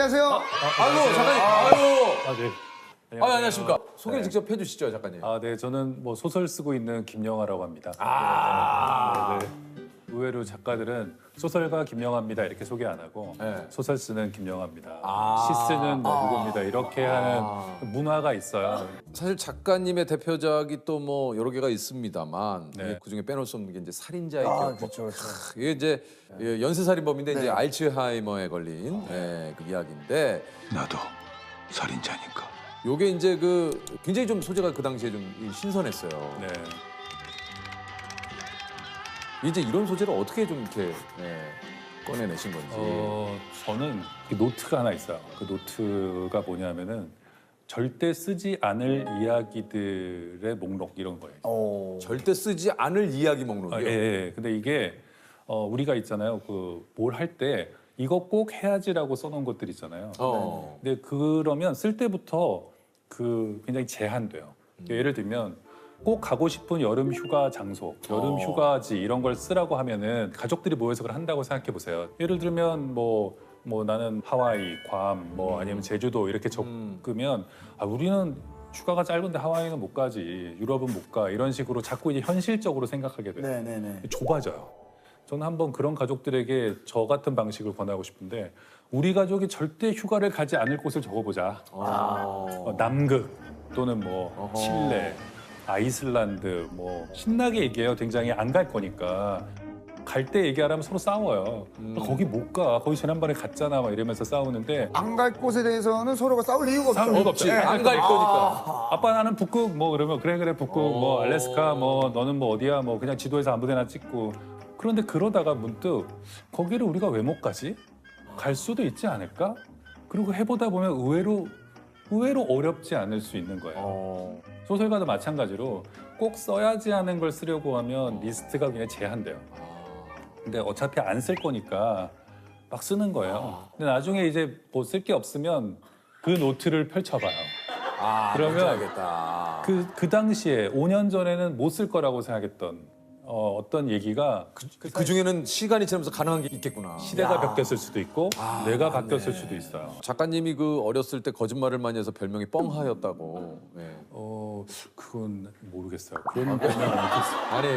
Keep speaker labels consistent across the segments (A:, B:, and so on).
A: 안녕하세요.
B: 아이고 작가님. 아이고.
C: 아, 네.
B: 아 안녕하십니까. 소개를
C: 네.
B: 직접 해주시죠 작가님.
C: 아, 네. 저는 뭐 소설 쓰고 있는 김영하라고 합니다.
B: 아.
C: 네, 네. 의외로 작가들은 소설가 김영하입니다 이렇게 소개 안 하고
B: 네.
C: 소설 쓰는 김영하입니다.
B: 아.
C: 시 쓰는 뭐 누구입니다 이렇게
B: 아.
C: 하는 문화가 있어요.
B: 사실 작가님의 대표작이 또 뭐 여러 개가 있습니다만
C: 네.
B: 그 중에 빼놓을 수 없는 게 이제 살인자의
A: 아,
B: 기억.
A: 그렇죠, 그렇죠.
B: 이게 이제 예, 연쇄살인범인데 이제
A: 네.
B: 알츠하이머에 걸린 예, 그 이야기인데
D: 나도 살인자니까.
B: 요게 이제 그 굉장히 좀 소재가 그 당시에 좀 신선했어요.
C: 네.
B: 이제 이런 소재를 어떻게 좀 이렇게 예, 꺼내내신 건지.
C: 어, 저는 이 노트가 하나 있어요. 그 노트가 뭐냐면은 절대 쓰지 않을 이야기들의 목록 이런 거예요.
A: 오.
B: 절대 쓰지 않을 이야기 목록이요.
C: 아, 예, 예. 근데 이게 어, 우리가 있잖아요. 그 뭘 할 때 이거 꼭 해야지라고 써놓은 것들 있잖아요.
B: 어.
C: 근데 그러면 쓸 때부터 그 굉장히 제한돼요. 예를 들면 꼭 가고 싶은 여름 휴가 장소, 여름
B: 어.
C: 휴가지 이런 걸 쓰라고 하면은 가족들이 모여서 그걸 한다고 생각해 보세요. 예를 들면 뭐. 뭐 나는 하와이, 괌, 뭐 아니면 제주도 이렇게
B: 음.
C: 적으면 아 우리는 휴가가 짧은데 하와이는 못 가지, 유럽은 못 가 이런 식으로 자꾸 이제 현실적으로 생각하게 돼요.
A: 네네네.
C: 좁아져요. 저는 한번 그런 가족들에게 저 같은 방식을 권하고 싶은데 우리 가족이 절대 휴가를 가지 않을 곳을 적어보자.
B: 어.
C: 어, 남극 또는 뭐
B: 어허.
C: 칠레, 아이슬란드 뭐 신나게 얘기해요. 굉장히 안 갈 거니까. 갈 때 얘기하라면 서로 싸워요.
B: 음.
C: 아, 거기 못 가. 거기 지난번에 갔잖아. 막 이러면서 싸우는데
A: 안 갈 곳에 대해서는 서로가 싸울 이유가 없죠.
C: 싸울 이유가 없지.
A: 네.
B: 안갈 거니까.
C: 아빠 나는 북극 뭐 그러면 그래 그래 북극 뭐
B: 어.
C: 알래스카 뭐 너는 뭐 어디야 뭐 그냥 지도에서 아무데나 찍고 그런데 그러다가 문득 거기를 우리가 왜 못 가지? 갈 수도 있지 않을까? 그리고 해보다 보면 의외로 의외로 어렵지 않을 수 있는 거예요.
B: 어.
C: 소설가도 마찬가지로 꼭 써야지 하는 걸 쓰려고 하면 리스트가 그냥 제한돼요. 근데 어차피 안 쓸 거니까 막 쓰는 거예요. 근데 나중에 이제 뭐 쓸 게 없으면 그 노트를 펼쳐봐요.
B: 아,
C: 그러면
B: 알겠다.
C: 그, 그 당시에 5년 전에는 못 쓸 거라고 생각했던 어, 어떤 얘기가
B: 그, 그 중에는 시간이 지나면서 가능한 게 있겠구나.
C: 시대가 바뀌었을 수도 있고
B: 아,
C: 내가
B: 맞네.
C: 바뀌었을 수도 있어요.
B: 작가님이 그 어렸을 때 거짓말을 많이 해서 별명이 뻥하였다고. 예.
C: 어, 그건 모르겠어요. 그건 별명 모르겠어요.
B: 아니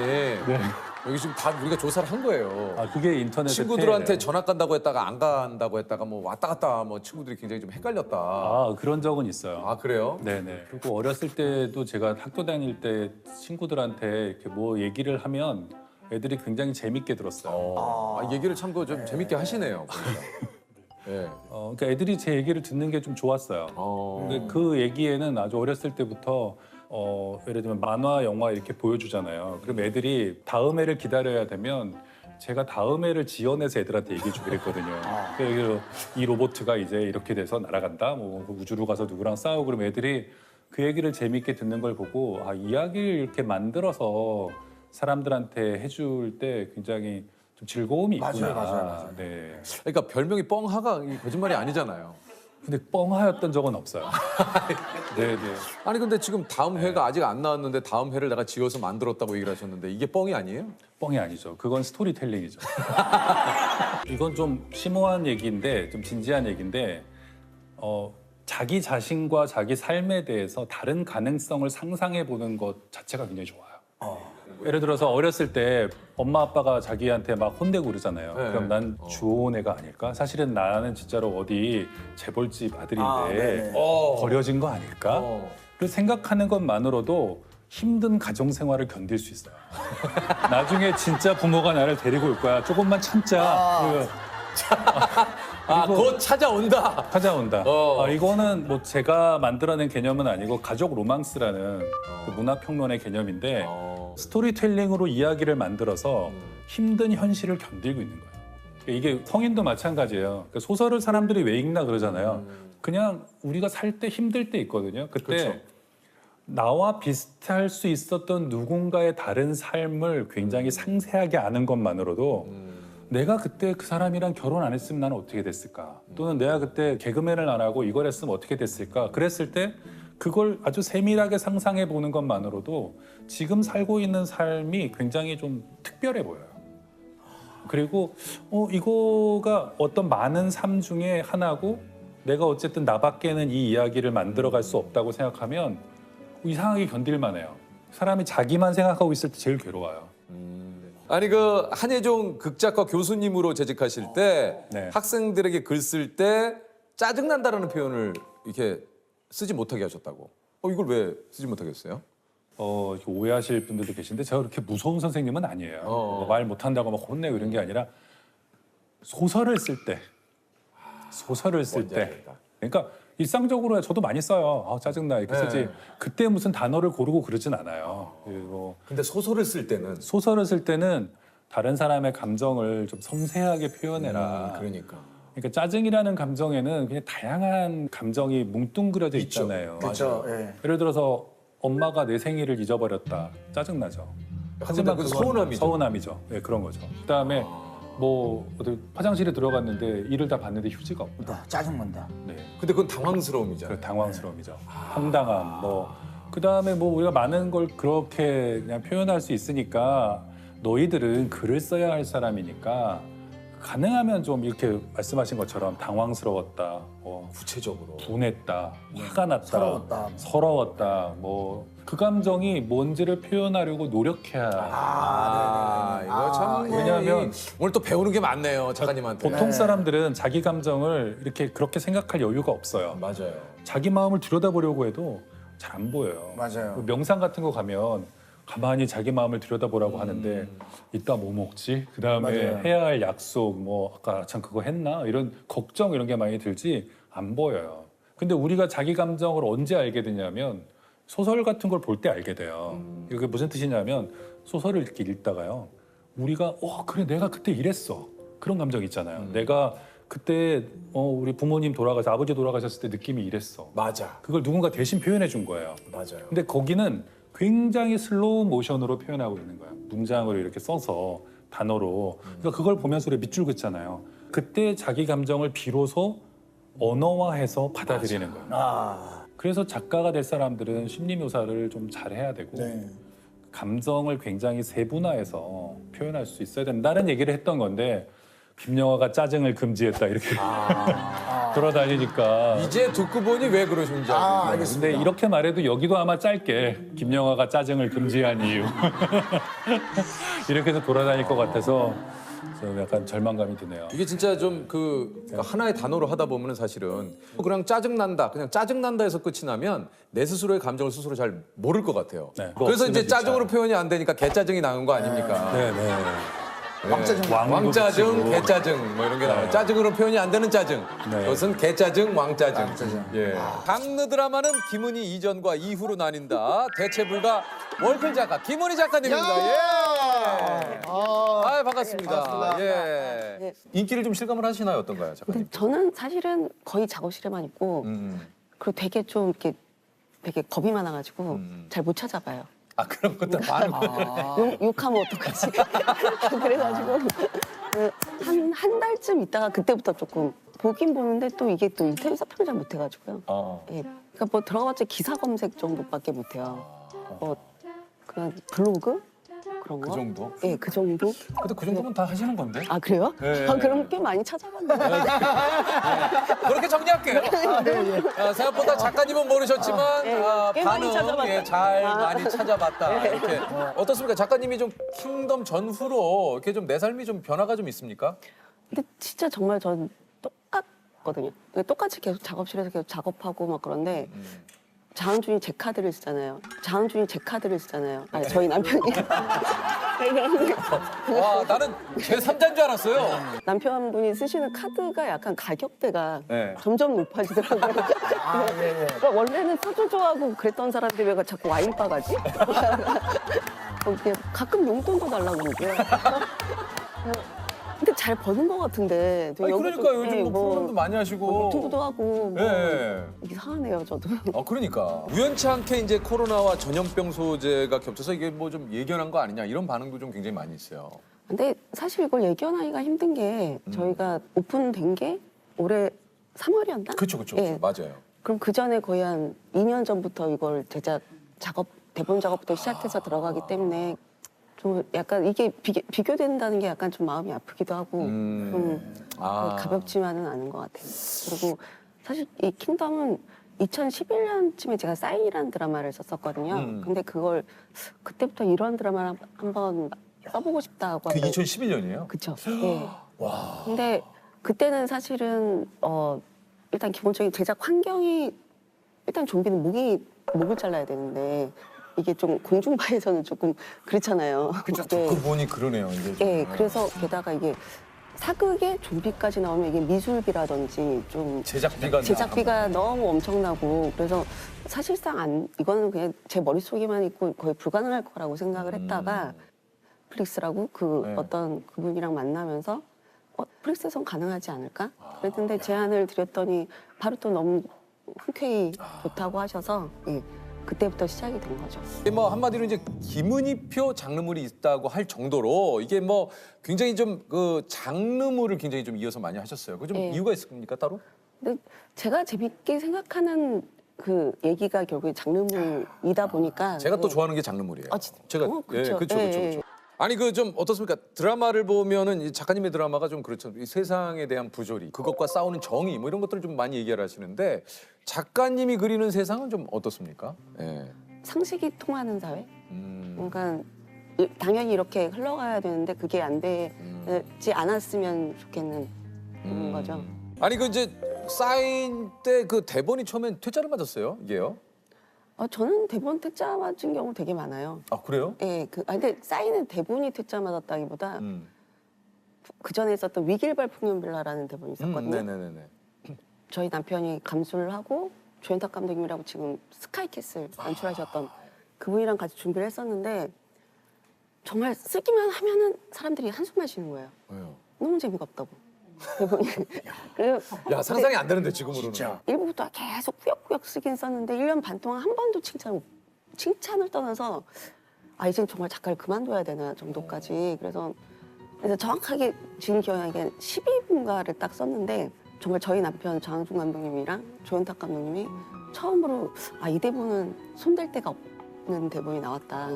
B: 여기 지금 다 우리가 조사를 한 거예요.
C: 아, 그게 인터넷에
B: 친구들한테. 전학 간다고 했다가 안 간다고 했다가 뭐 왔다 갔다 뭐 친구들이 굉장히 좀 헷갈렸다. 아,
C: 아, 그런 적은 있어요.
B: 그래요?
C: 네네. 그리고 어렸을 때도 제가 학교 다닐 때 친구들한테 이렇게 뭐 얘기를 하면 애들이 굉장히 재밌게 들었어요.
B: 어. 아, 얘기를 참그좀 재밌게 하시네요. 보니까. 예.
C: 어, 그러니까 애들이 제 얘기를 듣는 게 좀 좋았어요.
B: 어.
C: 근데 그 얘기에는 아주 어렸을 때부터 어, 예를 들면 만화, 영화 이렇게 보여주잖아요. 그럼 애들이 다음 해를 기다려야 되면 제가 다음 해를 지어내서 애들한테 얘기해 주기로 했거든요. 그래서 이 로봇가 이제 이렇게 돼서 날아간다. 뭐 우주로 가서 누구랑 싸우고 그러면 애들이 그 얘기를 재밌게 듣는 걸 보고 아, 이야기를 이렇게 만들어서 사람들한테 해줄 때 굉장히 좀 즐거움이 있구나.
A: 맞아요, 맞아요, 맞아요.
C: 네.
B: 그러니까 별명이 뻥하가 이 거짓말이 아니잖아요.
C: 근데 뻥하였던 적은 없어요. 네, 네.
B: 아니 근데 지금 다음 회가 아직 안 나왔는데 다음 회를 내가 지어서 만들었다고 얘기를 하셨는데 이게 뻥이 아니에요?
C: 뻥이 아니죠. 그건 스토리텔링이죠. 이건 좀 심오한 얘기인데 좀 진지한 얘기인데 어, 자기 자신과 자기 삶에 대해서 다른 가능성을 상상해 보는 것 자체가 굉장히 좋아요. 예를 들어서 어렸을 때 엄마 아빠가 자기한테 막 혼내고 그러잖아요.
B: 네.
C: 그럼 난 좋은 애가 아닐까? 사실은 나는 진짜로 어디 재벌집 아들인데
A: 아, 네네.
B: 어.
C: 버려진 거 아닐까?
B: 어.
C: 그 생각하는 것만으로도 힘든 가정 생활을 견딜 수 있어요. 나중에 진짜 부모가 나를 데리고 올 거야. 조금만 참자.
A: 아.
C: 그
B: 아,
C: 그리고-
B: 곧 찾아온다.
C: 찾아온다.
B: 어.
C: 아, 이거는 뭐 제가 만들어낸 개념은 아니고 가족 로망스라는 그 문화평론의 개념인데
B: 어.
C: 스토리텔링으로 이야기를 만들어서 힘든 현실을 견디고 있는 거예요. 이게 성인도 마찬가지예요. 그러니까 소설을 사람들이 왜 읽나 그러잖아요. 그냥 우리가 살 때 힘들 때 있거든요. 그때
B: 그렇죠.
C: 나와 비슷할 수 있었던 누군가의 다른 삶을 굉장히 상세하게 아는 것만으로도
B: 음.
C: 내가 그때 그 사람이랑 결혼 안 했으면 나는 어떻게 됐을까? 또는 내가 그때 개그맨을 안 하고 이걸 했으면 어떻게 됐을까? 그랬을 때 그걸 아주 세밀하게 상상해 보는 것만으로도 지금 살고 있는 삶이 굉장히 좀 특별해 보여요. 그리고 어 이거가 어떤 많은 삶 중에 하나고 내가 어쨌든 나밖에는 이 이야기를 만들어갈 수 없다고 생각하면 이상하게 견딜만 해요. 사람이 자기만 생각하고 있을 때 제일 괴로워요.
B: 아니 그 한예종 극작가 교수님으로 재직하실 때
C: 네.
B: 학생들에게 글 쓸 때 짜증 난다라는 표현을 이렇게 쓰지 못하게 하셨다고. 어 이걸 왜 쓰지 못하게 했어요?
C: 어, 이렇게 오해하실 분들도 계신데 제가 그렇게 무서운 선생님은 아니에요.
B: 어.
C: 뭐말 못한다고 막 혼내고 이런 게 아니라 소설을 쓸 때, 소설을 쓸
B: 뭔지
C: 때.
B: 알겠다.
C: 그러니까 일상적으로 저도 많이 써요. 아, 짜증나 이렇게
B: 네.
C: 쓰지. 그때 무슨 단어를 고르고 그러진 않아요. 그리고
B: 근데 소설을 쓸 때는
C: 소설을 쓸 때는 다른 사람의 감정을 좀 섬세하게 표현해라.
B: 그러니까
C: 그러니까 짜증이라는 감정에는 그냥 다양한 감정이 뭉뚱그려져
B: 있죠.
C: 있잖아요.
A: 그렇죠. 예.
C: 예를 들어서 엄마가 내 생일을 잊어버렸다. 짜증나죠.
B: 하지만 그
C: 그건
B: 서운함이죠.
C: 서운함이죠. 네, 그런 거죠. 그다음에 뭐 어디 화장실에 들어갔는데 이를 다 봤는데 휴지가 없다.
A: 나 짜증난다.
C: 네.
B: 근데 그건 당황스러움이잖아요.
C: 그 당황스러움이죠. 황당함 뭐 그다음에 뭐 우리가 많은 걸 그렇게 그냥 표현할 수 있으니까 너희들은 글을 써야 할 사람이니까 가능하면 좀 이렇게 말씀하신 것처럼 당황스러웠다. 뭐
B: 구체적으로.
C: 분했다, 화가 났다,
A: 서러웠다.
C: 서러웠다, 뭐 그 감정이 뭔지를 표현하려고 노력해야.
B: 아, 이거 참
A: 아,
C: 왜냐하면
B: 오늘 또 배우는 게 많네요 작가님한테.
C: 보통
A: 네.
C: 사람들은 자기 감정을 이렇게 그렇게 생각할 여유가 없어요.
B: 맞아요.
C: 자기 마음을 들여다보려고 해도 잘 안 보여요.
A: 맞아요.
C: 그 명상 같은 거 가면 가만히 자기 마음을 들여다보라고 하는데 이따 뭐 먹지? 그 다음에
A: 맞아요.
C: 해야 할 약속 뭐 아까 참 그거 했나? 이런 걱정 이런 게 많이 들지 안 보여요. 근데 우리가 자기 감정을 언제 알게 되냐면 소설 같은 걸 볼 때 알게 돼요. 이게 무슨 뜻이냐면 소설을 이렇게 읽다가요. 우리가 어 그래 내가 그때 이랬어 그런 감정 있잖아요. 내가 그때 어 우리 부모님 돌아가서 아버지 돌아가셨을 때 느낌이 이랬어.
B: 맞아.
C: 그걸 누군가 대신 표현해 준 거예요.
B: 맞아요.
C: 근데 거기는 굉장히 슬로우 모션으로 표현하고 있는 거예요. 문장으로 이렇게 써서 단어로. 그러니까 그걸 보면서 우리 밑줄 긋잖아요. 그때 자기 감정을 비로소 언어화해서 받아들이는 거예요.
A: 아,
C: 그래서 작가가 될 사람들은 심리 묘사를 좀 잘해야 되고
A: 네.
C: 감정을 굉장히 세분화해서 표현할 수 있어야 된다는 얘기를 했던 건데 김영화가 짜증을 금지했다 이렇게 돌아다니니까
B: 이제 듣고 보니 왜 그러신지
A: 아. 알겠습니다.
C: 근데 이렇게 말해도 여기도 아마 짧게 김영화가 짜증을 금지한 이유 이렇게 해서 돌아다닐 것 같아서 좀 약간 절망감이 드네요.
B: 이게 진짜 좀 그 하나의 단어로 하다 보면은 사실은 그냥 짜증 난다, 그냥 짜증 난다 해서 끝이 나면 내 스스로의 감정을 스스로 잘 모를 것 같아요.
C: 네.
B: 그래서 이제
C: 없으면 진짜.
B: 짜증으로 표현이 안 되니까 개 짜증이 나는 거 아닙니까?
C: 네, 네.
A: 왕짜증.
C: 왕도
B: 왕짜증,
C: 붙이고.
B: 개짜증 뭐 이런 게 나와요. 짜증으로 표현이 안 되는 짜증.
C: 네.
B: 그것은 개짜증, 왕짜증.
A: 왕짜증.
B: 예. 장르 드라마는 김은희 이전과 이후로 나뉜다. 대체 불가 월클 작가 김은희 작가님입니다. 예.
A: 아,
B: 아, 반갑습니다.
A: 반갑습니다.
B: 예.
E: 네.
B: 인기를 좀 실감을 하시나요, 어떤가요, 작가님?
E: 근데 저는 사실은 거의 작업실에만 있고
B: 음.
E: 그리고 되게 좀 이렇게 되게 겁이 많아가지고
B: 음.
E: 잘 못 찾아봐요.
B: 아 그런 것도 많고.
E: 욕, 욕하면 어떡하지? 그래가지고 한 한 달쯤 있다가 그때부터 조금 보긴 보는데 또 이게 또 인터넷 서평을 잘 못해가지고요.
B: 어.
E: 예, 그러니까 뭐 들어가봤자 기사 검색 정도밖에 못해요. 뭐 그냥 블로그 그런 거.
B: 그 정도?
E: 예, 그 정도.
B: 근데 그 정도면 다 하시는 건데.
E: 아 그래요?
B: 예.
E: 아, 그럼 꽤 많이 찾아봤는데.
B: 그렇게 정리할게요. 아, 생각보다 작가님은 모르셨지만
E: 예,
B: 아,
E: 꽤 많이
B: 반응
E: 찾아봤다.
B: 예, 잘
E: 아.
B: 많이 찾아봤다. 이렇게 어떻습니까? 작가님이 좀 킹덤 전후로 이렇게 좀 내 삶이 좀 변화가 좀 있습니까?
E: 근데 진짜 정말 전 똑같거든요. 똑같이 계속 작업실에서 계속 작업하고 막 그런데 장준이 제 카드를 쓰잖아요. 장준이 제 카드를 쓰잖아요. 아니 저희 남편이.
B: 와 나는 제 3자인 줄 알았어요.
E: 남편분이 쓰시는 카드가 약간 가격대가
B: 네.
E: 점점 높아지더라고요.
A: 아, 예, 예.
E: 그러니까 원래는 소주 좋아하고 그랬던 사람들이 왜 자꾸 와인바 가지? 어, 가끔 용돈도 달라고 그러고요. 근데 잘 버는 것 같은데.
B: 아니, 그러니까 요즘
E: 예,
B: 뭐 프로그램도 많이 하시고.
E: 유튜브도 하고 뭐
B: 예.
E: 이상하네요 저도.
B: 어 그러니까 우연치 않게 이제 코로나와 전염병 소재가 겹쳐서 이게 뭐 좀 예견한 거 아니냐 이런 반응도 좀 굉장히 많이 있어요.
E: 근데 사실 이걸 예견하기가 힘든 게
B: 음.
E: 저희가 오픈된 게 올해 3월이었나?
B: 그렇죠, 그렇죠,
E: 예.
B: 맞아요.
E: 그럼 그 전에 거의 한 2년 전부터 이걸 제작 작업 대본 작업부터 시작해서 들어가기 때문에 좀 약간 이게 비교, 비교된다는 게 약간 좀 마음이 아프기도 하고
B: 음.
E: 좀
B: 아.
E: 가볍지만은 않은 것 같아요. 그리고 사실 이 킹덤은 2011년쯤에 제가 사인이라는 드라마를 썼었거든요.
B: 음.
E: 근데 그걸 그때부터 이런 드라마를 한- 한번 써보고 싶다고
B: 그
E: 하고
B: 2011년이에요?
E: 그쵸. 예. 근데 그때는 사실은 어 일단 기본적인 제작 환경이 일단 좀비는 목이 목을 잘라야 되는데 이게 좀 공중파에서는 조금 그렇잖아요.
B: 그쵸.
E: 예.
B: 듣고 보니 그러네요. 이게 좀.
E: 예, 그래서 게다가 이게 사극에 좀비까지 나오면 이게 미술비라든지 좀
B: 제작비가
E: 제작비가 너무 엄청나고 그래서 사실상 안 이거는 그냥 제 머릿속에만 있고 거의 불가능할 거라고 생각을 했다가 플릭스라고 그
B: 네.
E: 어떤 그분이랑 만나면서 어, 플릭스에선 가능하지 않을까? 그랬는데 제안을 드렸더니 바로 또 너무 흔쾌히 좋다고 하셔서 예, 그때부터 시작이 된 거죠.
B: 이게 뭐 한마디로 이제 김은희표 장르물이 있다고 할 정도로 이게 뭐 굉장히 좀 그 장르물을 굉장히 좀 이어서 많이 하셨어요. 그좀
E: 예.
B: 이유가 있습니까 따로?
E: 근데 제가 재밌게 생각하는 그 얘기가 결국에 장르물이다 보니까
B: 제가 또
E: 예.
B: 좋아하는 게 장르물이에요.
E: 아, 진짜?
B: 제가
E: 어,
B: 예,
E: 그쵸.
B: 그렇죠,
E: 예,
B: 그렇죠,
E: 예.
B: 그렇죠. 아니 그 좀 어떻습니까? 드라마를 보면은 이 작가님의 드라마가 좀 그렇죠. 이 세상에 대한 부조리, 그것과 싸우는 정의 뭐 이런 것들을 좀 많이 얘기를 하시는데 작가님이 그리는 세상은 좀 어떻습니까? 예.
E: 상식이 통하는 사회?
B: 음.
E: 그러니까 이- 당연히 이렇게 흘러가야 되는데 그게 안
B: 음.
E: 되지 않았으면 좋겠는 그런
B: 음.
E: 거죠.
B: 아니 그 이제 사인 때 그 대본이 처음엔 퇴짜를 맞았어요. 이게요?
E: 어, 저는 대본 퇴짜 맞은 경우 되게 많아요.
B: 아 그래요?
E: 예, 그, 아, 근데 사인은 대본이 퇴짜 맞았다기보다
B: 음.
E: 그 전에 있었던 위길발 풍년빌라라는 대본이
B: 음,
E: 있었거든요.
B: 네네네네.
E: 저희 남편이 감수를 하고 조현탁 감독님이라고 지금 스카이캐슬
B: 아.
E: 연출하셨던 그분이랑 같이 준비를 했었는데 정말 쓰기만 하면은 사람들이 한숨만 쉬는 거예요.
B: 왜요?
E: 너무 재미가 없다고. 대본이. 그래서
B: 야 상상이 안 되는데 지금으로는.
A: 진짜.
E: 일부부터 계속 꾸역꾸역 쓰긴 썼는데 1년 반 동안 한 번도 칭찬 못- 칭찬을 떠나서 아 이젠 정말 작가를 그만둬야 되나 정도까지 그래서 그래서 정확하게 지금 기억나게 12분가를 딱 썼는데 정말 저희 남편 장항준 감독님이랑 조현탁 감독님이 처음으로 아 이 대본은 손댈 데가 없는 대본이 나왔다.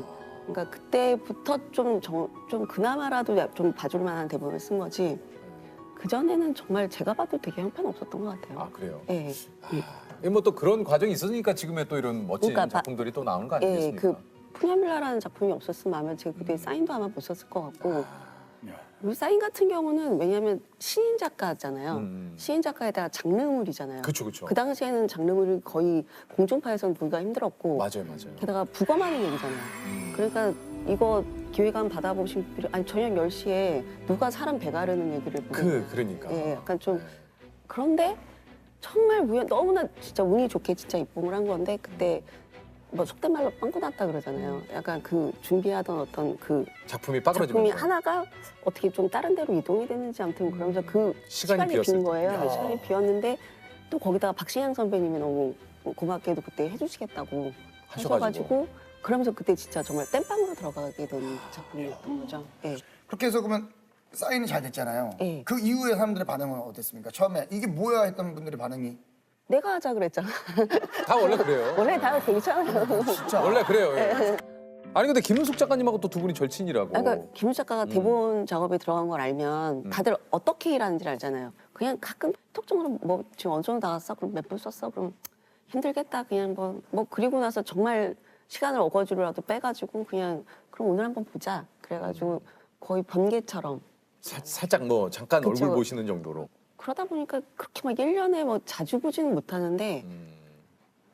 E: 그러니까 그때부터 좀, 정- 좀 그나마라도 좀 봐줄 만한 대본을 쓴 거지. 그 전에는 정말 제가 봐도 되게 형편없었던 것 같아요.
B: 아 그래요.
E: 예. 예.
B: 뭐또 그런 과정이 있으니까 지금의 또 이런 멋진
E: 그러니까 마-
B: 작품들이 또 나오는 거
E: 예,
B: 아니겠습니까?
E: 그 푸념빌라라는 작품이 없었으면 아마 제가 그때 사인도 아마 못 썼을 것 같고 그리고 사인 같은 경우는 왜냐하면 시인 작가잖아요.
B: 음.
E: 시인 작가에다가 장르물이잖아요.
B: 그쵸, 그쵸.
E: 그 당시에는 장르물이 거의 공중파에서는 보기가 힘들었고
B: 맞아요, 맞아요.
E: 게다가 부검하는 얘기잖아요.
B: 음.
E: 그러니까 이거 기획안 받아보신 분들이 아니 저녁 10시에 누가 사람 배 가르는 얘기를 보고
B: 그 그러니까.
E: 예, 약간 좀
B: 네.
E: 그런데 정말 우연 너무나 진짜 운이 좋게 진짜 입봉을 한 건데 그때 뭐 속된 말로 빵꾸 났다 그러잖아요. 약간 그 준비하던 어떤 그
B: 작품이
E: 작품이
B: 빠그러지면서.
E: 하나가 어떻게 좀 다른 데로 이동이 됐는지 아무튼 그러면서 그
B: 시간이
E: 시간이,
B: 비었을
E: 빈
B: 때.
E: 거예요.
B: 야.
E: 시간이 비었는데 또 거기다가 박신양 선배님이 너무 고맙게도 그때 해주시겠다고
B: 하셔가지고.
E: 하셔가지고 그러면서 그때 진짜 정말 땜빵으로 들어가게 된 작품이었던 거죠. 예.
A: 그렇게 해서 그러면 사인이 잘 됐잖아요.
E: 예.
A: 그 이후에 사람들의 반응은 어땠습니까? 처음에 이게 뭐야 했던 분들의 반응이
E: 내가 하자 그랬잖아.
B: 다 원래 그래요.
E: 원래 다 괜찮아요.
A: 진짜
B: 원래 그래요. 예. 아니 근데 김은숙 작가님하고 또 두 분이 절친이라고.
E: 그러니까 김우 작가가 대본 작업에 들어간 걸 알면 다들 어떻게 일하는지 알잖아요. 그냥 가끔 톡적으로 뭐 지금 어느 정도 나갔어? 그럼 몇 분 썼어? 그럼 힘들겠다. 그냥 뭐, 뭐 그리고 나서 정말 시간을 어거지로라도 빼가지고 그냥 그럼 오늘 한번 보자. 그래가지고 거의 번개처럼
B: 사- 살짝 뭐 잠깐
E: 그쵸.
B: 얼굴 보시는 정도로.
E: 그러다 보니까 그렇게 막 1년에 뭐 자주 보지는 못하는데
B: 음.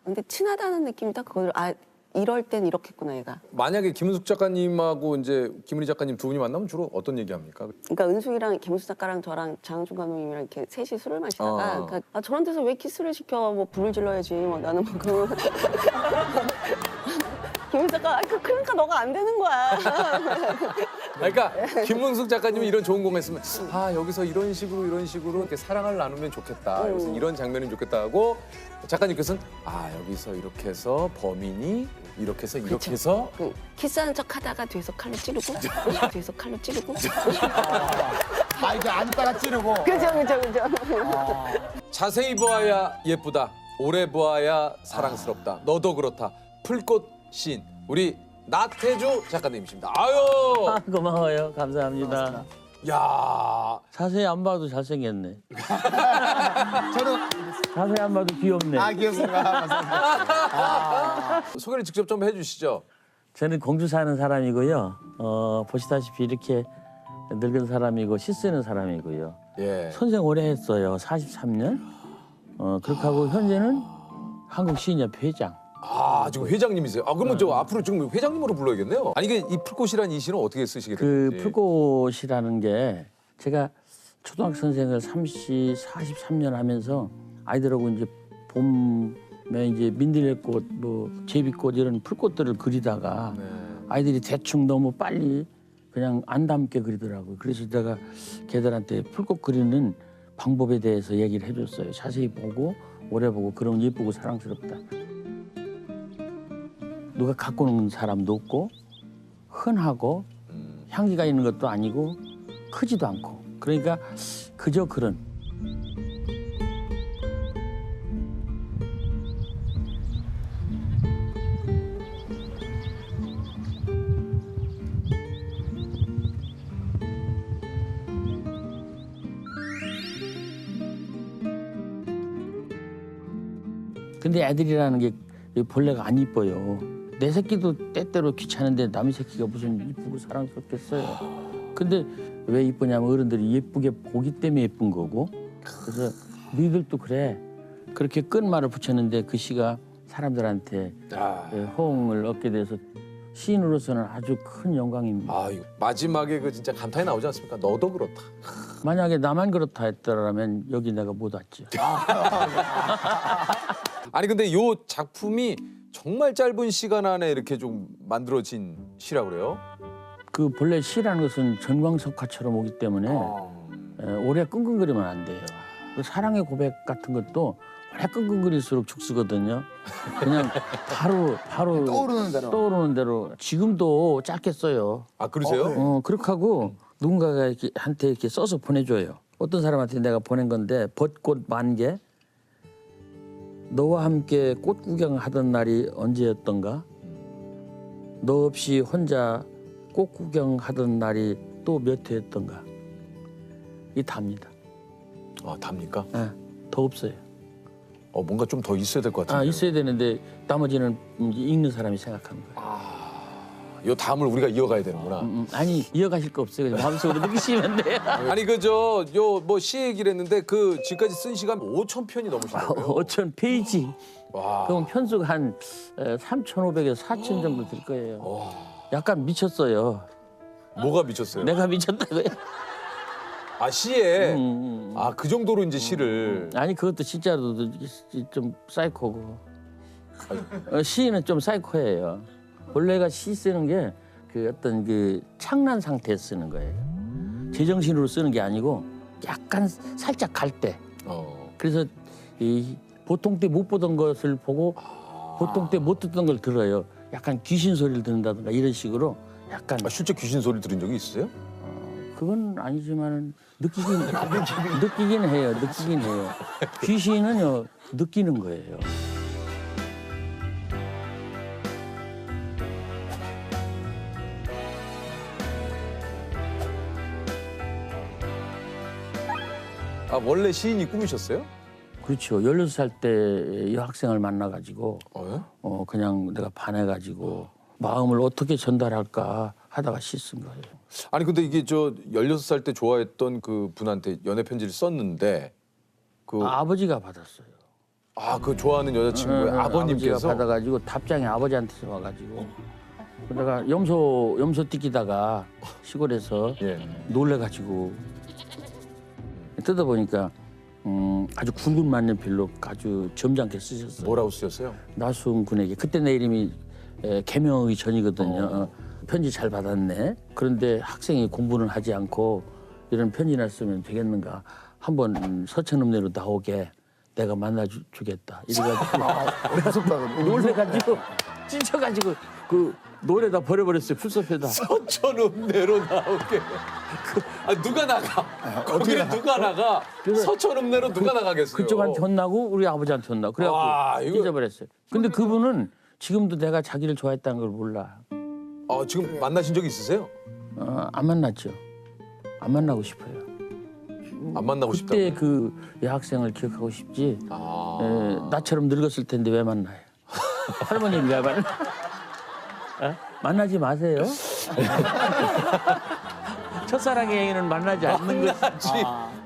E: 근데 친하다는 느낌이 딱 그걸 아 이럴 땐 이렇겠구나 얘가.
B: 만약에 김은숙 작가님하고 이제 김은희 작가님 두 분이 만나면 주로 어떤 얘기합니까?
E: 그러니까 은숙이랑 김은수 작가랑 저랑 장항준 감독님이랑 이렇게 셋이 술을 마시다가
B: 어.
E: 그러니까 아, 저런 데서 왜 키스를 시켜 뭐 불을 질러야지 뭐 나는 뭐 그. 김은수 작가 아, 그- 그러니까 너가 안 되는 거야.
B: 그러니까 김문숙 작가님이 이런 좋은 공간 했으면 아 여기서 이런 식으로 이런 식으로 이렇게 사랑을 나누면 좋겠다. 여기서
E: 음.
B: 이런 장면이 좋겠다 하고 작가님께서는 아 여기서 이렇게 해서 범인이 이렇게 해서 이렇게
E: 그쵸.
B: 해서
E: 그 키스하는 척 하다가 뒤에서 칼로 찌르고 뒤에서 칼로 찌르고
A: 아 이게 앉다가 찌르고
E: 그죠 그죠 그죠.
B: 자세히 보아야 예쁘다. 오래 보아야 사랑스럽다. 너도 그렇다. 풀꽃 신 우리 나태주 작가님이십니다. 아유
F: 아, 고마워요. 감사합니다.
B: 야
F: 자세히 안 봐도 잘생겼네.
A: 저도
F: 자세히 안 봐도 귀엽네.
A: 아 귀엽습니다. 감사합니다.
B: 소개를 직접 좀 해주시죠.
F: 저는 공주 사는 사람이고요. 어, 보시다시피 이렇게 늙은 사람이고 시 쓰는 사람이고요.
B: 예.
F: 선생 오래 했어요. 43년. 어, 그렇게 하고 현재는 한국 시인협회 회장.
B: 아 지금 회장님이세요. 아 그러면 저 앞으로 지금 회장님으로 불러야겠네요. 아니 이게 이 풀꽃이라는 이 시는 어떻게 쓰시게
F: 그
B: 됐는지.
F: 풀꽃이라는 게 제가 초등학교 선생을 30, 43년 하면서 아이들하고 이제 봄에 이제 민들레꽃, 뭐 제비꽃 이런 풀꽃들을 그리다가
B: 네.
F: 아이들이 대충 너무 빨리 그냥 안 담게 그리더라고요. 그래서 제가 걔들한테 풀꽃 그리는 방법에 대해서 얘기를 해줬어요. 자세히 보고 오래 보고 그러면 예쁘고 사랑스럽다. 누가 갖고 노는 사람도 없고 흔하고
B: 음.
F: 향기가 있는 것도 아니고 크지도 않고 그러니까 그저 그런 근데 애들이라는 게 본래가 안 이뻐요. 내 새끼도 때때로 귀찮은데 남의 새끼가 무슨 이쁘고 사랑스럽겠어요. 근데 왜 이쁘냐면 어른들이 예쁘게 보기 때문에 예쁜 거고 그래서 너희들도 그래 그렇게 끝말을 붙였는데 그 시가 사람들한테
B: 아,
F: 예, 호응을 얻게 돼서 시인으로서는 아주 큰 영광입니다.
B: 아 마지막에 그 진짜 감탄이 나오지 않습니까? 너도 그렇다.
F: 만약에 나만 그렇다 했더라면 여기 내가 못 왔죠.
B: 아니 근데 요 작품이 정말 짧은 시간 안에 이렇게 좀 만들어진 시라 그래요?
F: 그 본래 시라는 것은 전광석화처럼 오기 때문에 에, 오래 끙끙거리면 안 돼요. 그 사랑의 고백 같은 것도 오래 끙끙거릴수록 죽쓰거든요. 그냥 바로 바로
A: 떠오르는 대로.
F: 떠오르는 대로 지금도 짧게 써요.
B: 아 그러세요?
A: 어, 네.
F: 어 그렇게 하고 누군가가 이렇게 한테 이렇게 써서 보내줘요. 어떤 사람한테 내가 보낸 건데 벚꽃 만 개 너와 함께 꽃 구경하던 날이 언제였던가 너 없이 혼자 꽃 구경하던 날이 또 몇 회였던가 이 답니다.
B: 아 답니까?
F: 예, 더 없어요.
B: 어 뭔가 좀 더 있어야 될 것 같은데.
F: 아 있어야 되는데 나머지는 읽는 사람이 생각하는 거예요.
B: 요 다음을 우리가 이어가야 되는구나.
F: 음, 음, 아니 이어가실 거 없어요. 그냥 마음속으로 느끼시면 돼요.
B: 아니 그저 요 뭐 시 얘기를 했는데 그 지금까지 쓴 시간 5천 편이 넘으시더라고요.
F: 5천 페이지.
B: 와.
F: 그럼 편수가 한 3,500에서 4,000 정도 될 거예요. 약간 미쳤어요.
B: 뭐가 미쳤어요?
F: 내가 미쳤다고요?
B: 아 시에
F: 음, 음.
B: 아그 정도로 이제 시를
F: 아니 그것도 진짜로 좀 사이코고. 어, 시인은 좀 사이코예요. 본래가 시 쓰는 게 그 어떤 그 창난 상태에 쓰는 거예요. 제정신으로 쓰는 게 아니고 약간 살짝 갈 때.
B: 어.
F: 그래서 이 보통 때 못 보던 것을 보고 보통 때 못 듣던 걸 들어요. 약간 귀신 소리를 듣는다든가 이런 식으로 약간
B: 아, 실제 귀신 소리 들은 적이 있어요?
F: 그건 아니지만 느끼긴 느끼긴 해요. 느끼긴 해요. 귀신은요 느끼는 거예요.
B: 아 원래 시인이 꿈이셨어요?
F: 그렇죠. 16살 때 여학생을 만나가지고
B: 어, 예?
F: 어 그냥 내가 반해가지고 마음을 어떻게 전달할까 하다가 시쓴 거예요.
B: 아니 근데 이게 저 16살 때 좋아했던 그 분한테 연애 편지를 썼는데 그
F: 아, 아버지가 받았어요.
B: 아 그 좋아하는 여자친구의
F: 응, 응,
B: 아버님께서
F: 아버지가 받아 가지고 답장이 아버지한테서 와 가지고 내가 염소 염소 띠기다가 시골에서
B: 예.
F: 놀래 가지고 뜯어보니까 음, 아주 굵은 만년필로 아주 점잖게 쓰셨어요.
B: 뭐라고 쓰셨어요?
F: 나수은 군에게 그때 내 이름이 에, 개명하기 전이거든요. 어, 편지 잘 받았네. 그런데 학생이 공부는 하지 않고 이런 편지나 쓰면 되겠는가? 한번 서천읍내로 나오게 내가 만나주겠다. 이래가지고
A: 하셨다.
F: 놀래가지고 찢어가지고 그 노래 다 버려버렸어요 풀숲에다.
B: 서천읍 내로 나오게. 그, 아 누가 나가? 거기를 누가 나가?
F: 그래서
B: 서천읍 내로 누가 나가겠어요?
F: 그쪽한테 혼나고 우리 아버지한테 혼나고 그래갖고
B: 와, 이거-
F: 찢어버렸어요. 근데 그분은 지금도 내가 자기를 좋아했다는 걸 몰라.
B: 아 지금 만나신 적 있으세요?
F: 어, 안 만났죠. 안 만나고 싶어요.
B: 안 만나고 싶다.
F: 그때 그 여학생을 기억하고 싶지.
B: 아.
F: 에, 나처럼 늙었을 텐데 왜 만나요? 할머니를 왜 만나? 어? 만나지 마세요. 첫사랑의 행위는 만나지 않는 것.
B: 하지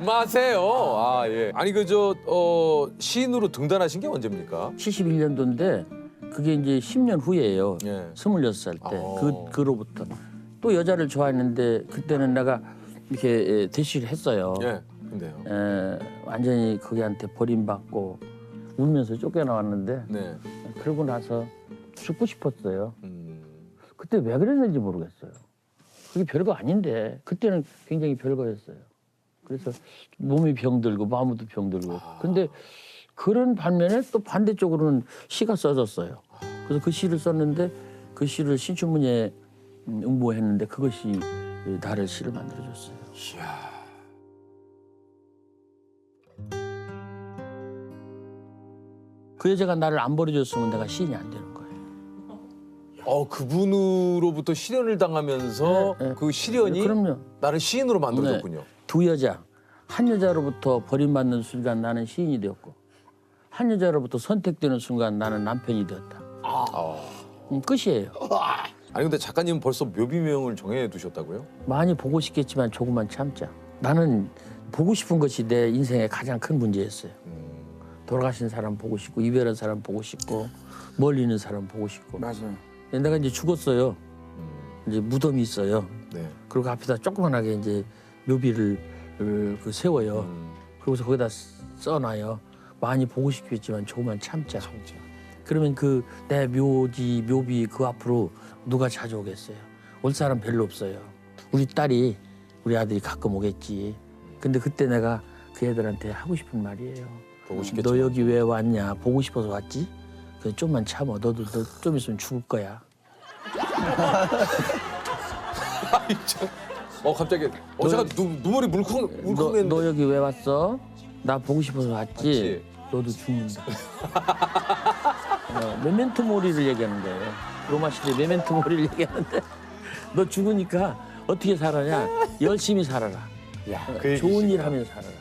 B: 마세요. 아 예. 아니 그저 어, 시인으로 등단하신 게 언제입니까?
F: 71년도인데 그게 이제 10년 후예요.
B: 예.
F: 26살 때.
B: 어.
F: 그, 그로부터. 또 여자를 좋아했는데 그때는 내가 이렇게 에, 대시를 했어요.
B: 예. 근데요.
F: 에, 완전히 거기한테 버림받고 울면서 쫓겨나왔는데
B: 네.
F: 그러고 나서 죽고 싶었어요.
B: 음.
F: 그때 왜 그랬는지 모르겠어요. 그게 별거 아닌데 그때는 굉장히 별거였어요. 그래서 몸이 병들고 마음도 병들고. 근데 그런 반면에 또 반대쪽으로는 시가 써졌어요. 그래서 그 시를 썼는데 그 시를 신춘문예 음, 응모했는데 그것이 나를 시를 만들어줬어요. 그 여자가 나를 안 버려줬으면 내가 시인이 안 되는 거예요.
B: 어 그분으로부터 실현을 당하면서
F: 네, 네.
B: 그 시련이
F: 그럼요.
B: 나를 시인으로 만들어줬군요.
F: 두 여자 한 여자로부터 버림받는 순간 나는 시인이 되었고 한 여자로부터 선택되는 순간 나는 남편이 되었다. 음, 끝이에요.
B: 아니 근데 작가님 은 벌써 묘비명을 정해 두셨다고요?
F: 많이 보고 싶겠지만 조금만 참자. 나는 보고 싶은 것이 내 인생의 가장 큰 문제였어요. 돌아가신 사람 보고 싶고 이별한 사람 보고 싶고 멀리 있는 사람 보고 싶고.
A: 맞아요.
F: 내가 이제 죽었어요. 이제 무덤이 있어요.
B: 네.
F: 그리고 앞에다 조그만하게 이제 묘비를 어, 그 세워요.
B: 음.
F: 그러고서 거기다 써놔요. 많이 보고 싶겠지만 조금만 참자. 그러면 그 내 묘지 묘비 그 앞으로 누가 자주 오겠어요? 올 사람 별로 없어요. 우리 딸이 우리 아들이 가끔 오겠지. 근데 그때 내가 그 애들한테 하고 싶은 말이에요.
B: 보고 싶겠죠.
F: 너 여기 왜 왔냐? 보고 싶어서 왔지? 좀만 참어. 너도 너 좀 있으면 죽을 거야.
B: 어 갑자기 어 제가 눈, 눈물이 물컹
F: 너,
B: 물컹했는데.
F: 너 여기 왜 왔어? 나 보고 싶어서 왔지.
B: 왔지.
F: 너도 죽는다. 어, 메멘토 모리를 얘기하는 거예요. 로마 시대 메멘토 모리를 얘기하는데 너 죽으니까 어떻게 살아냐? 열심히 살아라.
B: 야,
F: 어,
B: 그
F: 좋은
B: 얘기시구나.
F: 일 하면서 살아라.